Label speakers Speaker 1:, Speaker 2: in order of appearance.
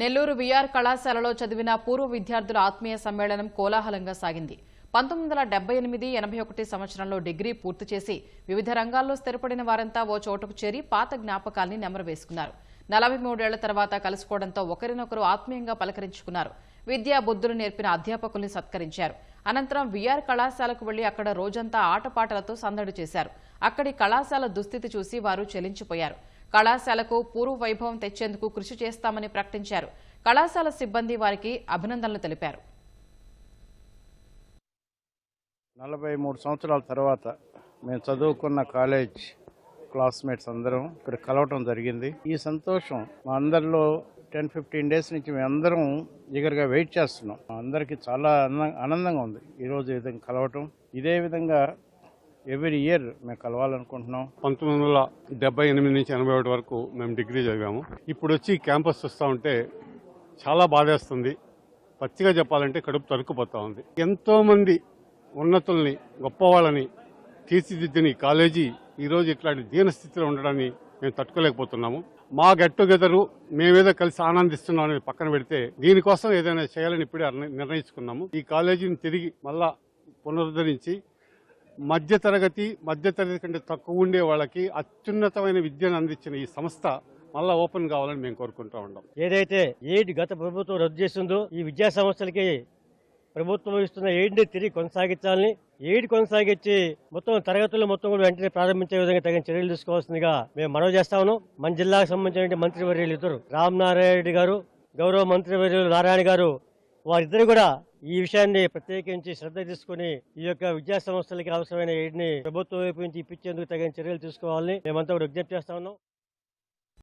Speaker 1: Nellore VR కళాశాలలో చదివిన పూర్వ విద్యార్థుల ఆత్మీయ సమ్మేళనం కోలాహలంగా సాగింది. పంతొమ్మిది వందల డెబ్బై ఎనిమిది ఎనభై ఒకటి సంవత్సరంలో డిగ్రీ పూర్తి చేసి వివిధ రంగాల్లో స్థిరపడిన వారంతా ఓ చోటుకు చేరి పాత జ్ఞాపకాల్ని నెమరవేసుకున్నారు. నలభై మూడేళ్ళ తర్వాత కలుసుకోవడంతో ఒకరినొకరు ఆత్మీయంగా పలకరించుకున్నారు. విద్యా బుద్ధులు నేర్పిన అధ్యాపకుల్ని సత్కరించారు. అనంతరం విఆర్ కళాశాలకు వెళ్ళి అక్కడ రోజంతా ఆటపాటలతో సందడి చేశారు. అక్కడి కళాశాల దుస్థితి చూసి వారు చెలించిపోయారు. కళాశాలకు పూర్వ వైభవం తెచ్చేందుకు కృషి చేస్తామని ప్రకటించారు. కళాశాల సిబ్బంది వారికి అభినందనలు తెలిపారు.
Speaker 2: నలభై మూడు సంవత్సరాల తర్వాత మేము చదువుకున్న కాలేజ్ క్లాస్మేట్స్ అందరం ఇక్కడ కలవటం జరిగింది. ఈ సంతోషం మా అందరిలో టెన్ ఫిఫ్టీన్ డేస్ నుంచి మేము అందరం ఈగర్గా వెయిట్ చేస్తున్నాం. అందరికీ చాలా ఆనందంగా ఉంది. ఈరోజు ఈ విధంగా కలవటం. ఇదే విధంగా ఎవ్రీ ఇయర్ మేము కలవాలనుకుంటున్నాం.
Speaker 3: పంతొమ్మిది వందల డెబ్బై ఎనిమిది నుంచి ఎనభై ఒకటి వరకు మేము డిగ్రీ చదివాము. ఇప్పుడు వచ్చి క్యాంపస్ వస్తూ ఉంటే చాలా బాధేస్తుంది. పచ్చిగా చెప్పాలంటే కడుపు తరుక్కుపోతా ఉంది. ఎంతోమంది ఉన్నతుల్ని గొప్పవాళ్ళని తీర్చిదిద్దిన ఈ కాలేజీ ఈరోజు ఇట్లాంటి దీనస్థితిలో ఉండడాన్ని మేము తట్టుకోలేకపోతున్నాము. మా గెట్ టుగెదరు మేమేదో కలిసి ఆనందిస్తున్నాం అనేది పక్కన పెడితే దీనికోసం ఏదైనా చేయాలని ఇప్పుడే నిర్ణయించుకున్నాము. ఈ కాలేజీని తిరిగి మళ్ళా పునరుద్ధరించి మధ్యతరగతి మధ్యతరగతి కంటే తక్కువ ఉండే వాళ్ళకి అత్యున్నతమైన విద్యను అందించిన ఈ సంస్థ మళ్ళా ఓపెన్ కావాలని మేము కోరుకుంటా ఉన్నాం.
Speaker 4: ఏదైతే ఎయిడ్ గత ప్రభుత్వం రద్దు చేసిందో ఈ విద్యా సంస్థలకి ప్రభుత్వం ఇస్తున్న ఎయిడ్ని తిరిగి కొనసాగించాలని ఎయిడ్ కొనసాగించి మొత్తం తరగతులు మొత్తం కూడా వెంటనే ప్రారంభించే విధంగా తగిన చర్యలు తీసుకోవాల్సిందిగా మేము మనవి చేస్తా ఉన్నాం. మన జిల్లాకు సంబంధించిన మంత్రివర్యులు ఇద్దరు. రామనారాయణ రెడ్డి గారు గౌరవ మంత్రివర్యులు నారాయణ గారు వారిద్దరు కూడా ఈ విషయాన్ని ప్రత్యేకించి శ్రద్ధ తీసుకుని ఈ యొక్క విద్యా సంస్థలకి అవసరమైన ఎయిడ్ని ప్రభుత్వం వైపు నుంచి ఇప్పించేందుకు తగిన చర్యలు తీసుకోవాలని మేమంతా కూడా విజ్ఞప్తి చేస్తా ఉన్నాం.